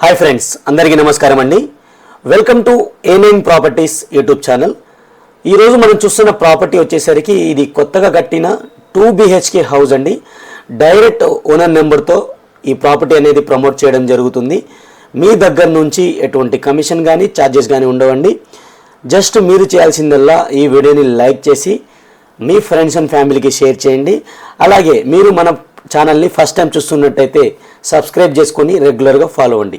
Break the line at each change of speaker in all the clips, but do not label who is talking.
Hi friends అందరికీ నమస్కారం అండి. Welcome to A nine properties YouTube channel. ఈరోజు మనం చూస్తున్న ప్రాపర్టీ వచ్చేసరికి ఇది కొత్తగా కట్టిన టూ బిహెచ్కే హౌస్ అండి. డైరెక్ట్ ఓనర్ నెంబర్తో ఈ ప్రాపర్టీ అనేది ప్రమోట్ చేయడం జరుగుతుంది. మీ దగ్గర నుంచి ఎటువంటి కమిషన్ కానీ ఛార్జెస్ కానీ ఉండవండి. జస్ట్ మీరు చేయాల్సిందల్లా ఈ వీడియోని లైక్ చేసి మీ ఫ్రెండ్స్ అండ్ ఫ్యామిలీకి షేర్ చేయండి. అలాగే మీరు మన ఛానల్ని ఫస్ట్ టైం చూస్తున్నట్టయితే సబ్స్క్రైబ్ చేసుకొని రెగ్యులర్గా ఫాలో అవ్వండి.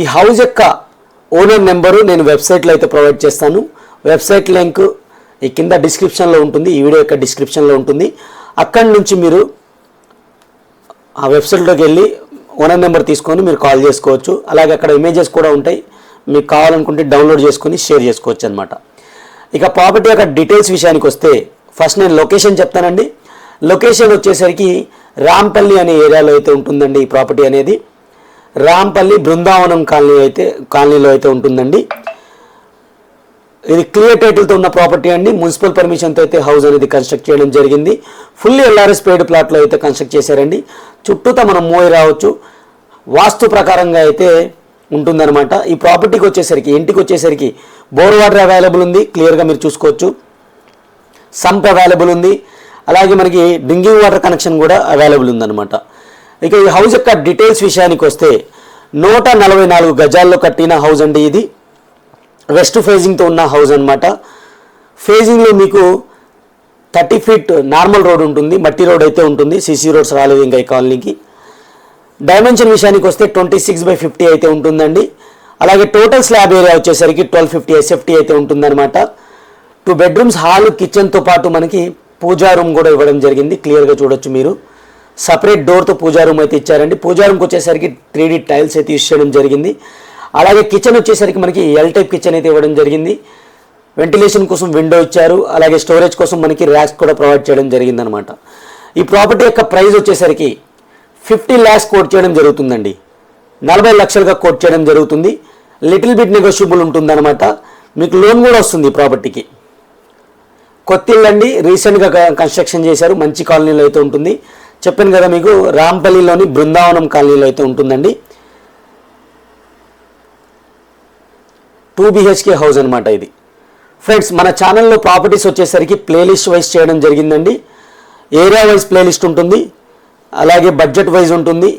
ఈ హౌస్ యొక్క ఓనర్ నెంబరు నేను వెబ్సైట్లో అయితే ప్రొవైడ్ చేస్తాను. వెబ్సైట్ లింక్ ఈ కింద డిస్క్రిప్షన్లో ఉంటుంది. ఈ వీడియో యొక్క డిస్క్రిప్షన్లో ఉంటుంది. అక్కడి నుంచి మీరు ఆ వెబ్సైట్లోకి వెళ్ళి ఓనర్ నెంబర్ తీసుకొని మీరు కాల్ చేసుకోవచ్చు. అలాగే అక్కడ ఇమేజెస్ కూడా ఉంటాయి. మీకు కావాలనుకుంటే డౌన్లోడ్ చేసుకొని షేర్ చేసుకోవచ్చు అనమాట ఇక ప్రాపర్టీ యొక్క డీటెయిల్స్ విషయానికి వస్తే ఫస్ట్ నేను లొకేషన్ చెప్తానండి. లొకేషన్ వచ్చేసరికి రాంపల్లి అనే ఏరియాలో అయితే ఉంటుందండి ఈ ప్రాపర్టీ అనేది. రాంపల్లి బృందావనం కాలనీ అయితే కాలనీలో అయితే ఉంటుందండి. ఇది క్లియర్ టైటిల్తో ఉన్న ప్రాపర్టీ అండి. మున్సిపల్ పర్మిషన్తో అయితే హౌస్ అనేది కన్స్ట్రక్ట్ చేయడం జరిగింది. ఫుల్లీ ఎల్ఆర్ఎస్ పేడ్ ప్లాట్లో అయితే కన్స్ట్రక్ట్ చేశారండి. చుట్టూతో మనం మోయి రావచ్చు. వాస్తు ప్రకారంగా అయితే ఉంటుందన్నమాట. ఈ ప్రాపర్టీకి వచ్చేసరికి ఇంటికి వచ్చేసరికి బోర్ వాటర్ అవైలబుల్ ఉంది. క్లియర్గా మీరు చూసుకోవచ్చు. సంప్ అవైలబుల్ ఉంది. అలాగే మనకి డ్రింకింగ్ వాటర్ కనెక్షన్ కూడా అవైలబుల్ ఉందన్నమాట. ఇక ఈ హౌస్ యొక్క డీటెయిల్స్ విషయానికి వస్తే నూట నలభై నాలుగు గజాల్లో కట్టిన హౌస్ అండి ఇది. వెస్ట్ ఫేజింగ్తో ఉన్న హౌస్ అనమాట ఫేజింగ్లో మీకు థర్టీ ఫీట్ నార్మల్ రోడ్ ఉంటుంది. మట్టి రోడ్ అయితే ఉంటుంది. సీసీ రోడ్స్ రాలేదు ఇంకా ఈ కాలనీకి. డైమెన్షన్ విషయానికి వస్తే ట్వంటీ సిక్స్ బై ఫిఫ్టీ అయితే ఉంటుందండి. అలాగే టోటల్ స్లాబ్ ఏరియా వచ్చేసరికి ట్వెల్వ్ ఫిఫ్టీ ఎస్ఎఫ్టీ అయితే ఉంటుందన్నమాట. టూ బెడ్రూమ్స్ హాల్ కిచెన్తో పాటు మనకి పూజా రూమ్ కూడా ఇవ్వడం జరిగింది. క్లియర్గా చూడొచ్చు మీరు. సపరేట్ డోర్తో పూజా రూమ్ అయితే ఇచ్చారండి. పూజా రూమ్కి వచ్చేసరికి త్రీ టైల్స్ అయితే యూస్ చేయడం జరిగింది. అలాగే కిచెన్ వచ్చేసరికి మనకి ఎల్ టైప్ కిచెన్ అయితే ఇవ్వడం జరిగింది. వెంటిలేషన్ కోసం విండో ఇచ్చారు. అలాగే స్టోరేజ్ కోసం మనకి ర్యాక్స్ కూడా ప్రొవైడ్ చేయడం జరిగిందనమాట ఈ ప్రాపర్టీ యొక్క ప్రైస్ వచ్చేసరికి ఫిఫ్టీ ల్యాక్స్ కోట్ చేయడం జరుగుతుందండి. నలభై లక్షలుగా కోట్ చేయడం జరుగుతుంది. లిటిల్ బిట్ నెగోషియబుల్ ఉంటుందన్నమాట. మీకు లోన్ కూడా వస్తుంది ఈ ప్రాపర్టీకి కొత్తిళ్ళండి రీసెంట్గా కన్స్ట్రక్షన్ చేశారు. మంచి కాలనీలో అయితే ఉంటుంది. చెప్పాను కదా మీకు రాంపల్లిలోని బృందావనం కాలనీలో అయితే ఉంటుందండి. టూ బిహెచ్కే హౌస్ అనమాట ఇది. ఫ్రెండ్స్ మన ఛానల్లో ప్రాపర్టీస్ వచ్చేసరికి ప్లేలిస్ట్ వైజ్ చేయడం జరిగిందండి. ఏరియా వైజ్ ప్లేలిస్ట్ ఉంటుంది. అలాగే బడ్జెట్ వైజ్ ఉంటుంది.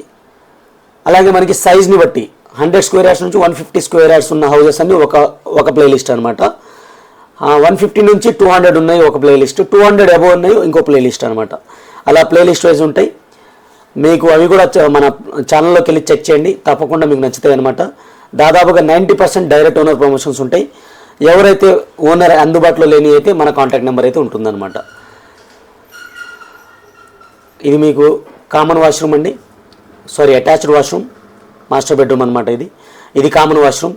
అలాగే మనకి సైజ్ని బట్టి హండ్రెడ్ స్క్వేర్ యార్డ్స్ నుంచి వన్ ఫిఫ్టీ స్క్వేర్ యార్డ్స్ ఉన్న హౌజెస్ అన్ని ఒక ఒక ప్లేలిస్ట్ అనమాట వన్ ఫిఫ్టీ నుంచి టూ హండ్రెడ్ ఉన్నాయి ఒక ప్లేలిస్ట్ టూ హండ్రెడ్ అబోవ్ ఉన్నాయి ఇంకో ప్లేలిస్ట్ అనమాట అలా ప్లేలిస్ట్ వైజ్ ఉంటాయి. మీకు అవి కూడా మన ఛానల్లోకి వెళ్ళి చెక్ చేయండి. తప్పకుండా మీకు నచ్చుతాయి అనమాట దాదాపుగా ninety percent direct owner promotions ఉంటాయి. ఎవరైతే ఓనర్ అందుబాటులో లేని అయితే మన కాంటాక్ట్ నెంబర్ అయితే ఉంటుందన్నమాట. ఇది మీకు కామన్ వాష్రూమ్ అండి. Sorry attached washroom master bedroom అనమాట ఇది. ఇది కామన్ వాష్రూమ్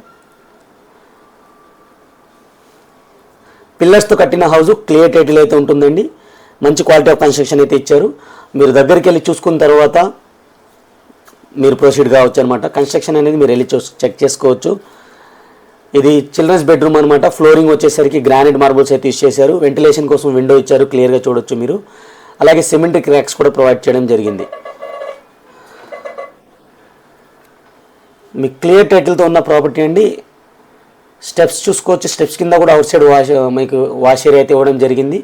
పిల్లర్స్తో కట్టిన హౌస్ క్లియర్ టైటిల్ అయితే ఉంటుందండి. మంచి క్వాలిటీ ఆఫ్ కన్స్ట్రక్షన్ అయితే ఇచ్చారు. మీరు దగ్గరికి వెళ్ళి చూసుకున్న తర్వాత మీరు ప్రొసీడ్ కావచ్చు అనమాట కన్స్ట్రక్షన్ అనేది మీరు వెళ్ళి చెక్ చేసుకోవచ్చు. ఇది చిల్డ్రన్స్ బెడ్రూమ్ అనమాట ఫ్లోరింగ్ వచ్చేసరికి గ్రానైట్ మార్బుల్స్ అయితే యూస్ చేశారు. వెంటిలేషన్ కోసం విండో ఇచ్చారు. క్లియర్గా చూడొచ్చు మీరు. అలాగే సిమెంట్ క్రాక్స్ కూడా ప్రొవైడ్ చేయడం జరిగింది. మీ క్లియర్ టైటిల్తో ఉన్న ప్రాపర్టీ అండి. స్టెప్స్ చూసుకోవచ్చు. స్టెప్స్ కింద కూడా అవుట్ సైడ్ వాష్ మీకు వాష్ ఏరియా అయితే ఇవ్వడం జరిగింది.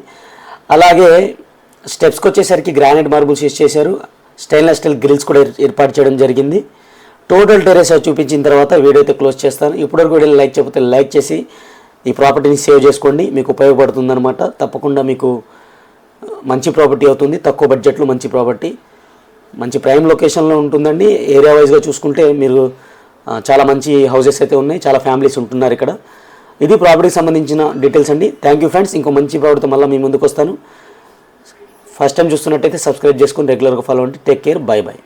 అలాగే స్టెప్స్కి వచ్చేసరికి గ్రానైట్ మార్బుల్స్ యూస్ చేశారు. స్టెయిన్లెస్ స్టీల్ గ్రిల్స్ కూడా ఏర్పాటు చేయడం జరిగింది. టోటల్ టెరెస్ చూపించిన తర్వాత వీడియో అయితే క్లోజ్ చేస్తాను. ఇప్పటివరకు వీడియో లైక్ చెప్పితే లైక్ చేసి ఈ ప్రాపర్టీని సేవ్ చేసుకోండి. మీకు ఉపయోగపడుతుందనమాట తప్పకుండా మీకు మంచి ప్రాపర్టీ అవుతుంది. తక్కువ బడ్జెట్లో మంచి ప్రాపర్టీ. మంచి ప్రైమ్ లొకేషన్లో ఉంటుందండి. ఏరియా వైజ్గా చూసుకుంటే మీరు చాలా మంచి హౌసెస్ అయితే ఉన్నాయి చాలా ఫ్యామిలీస్ ఉంటున్నారు ఇక్కడ. ఇది ప్రాపర్టీకి సంబంధించిన డీటెయిల్స్ అండి. థ్యాంక్ యూ ఫ్రెండ్స్ ఇంకో మంచి ప్రాపర్టీతో మళ్ళీ మీ ముందుకు వస్తాను. ఫస్ట్ టైం చూస్తున్నట్టయితే సబ్స్క్రైబ్ చేసుకొని రెగ్యులర్గా ఫాలో అవ్వండి. Take care bye by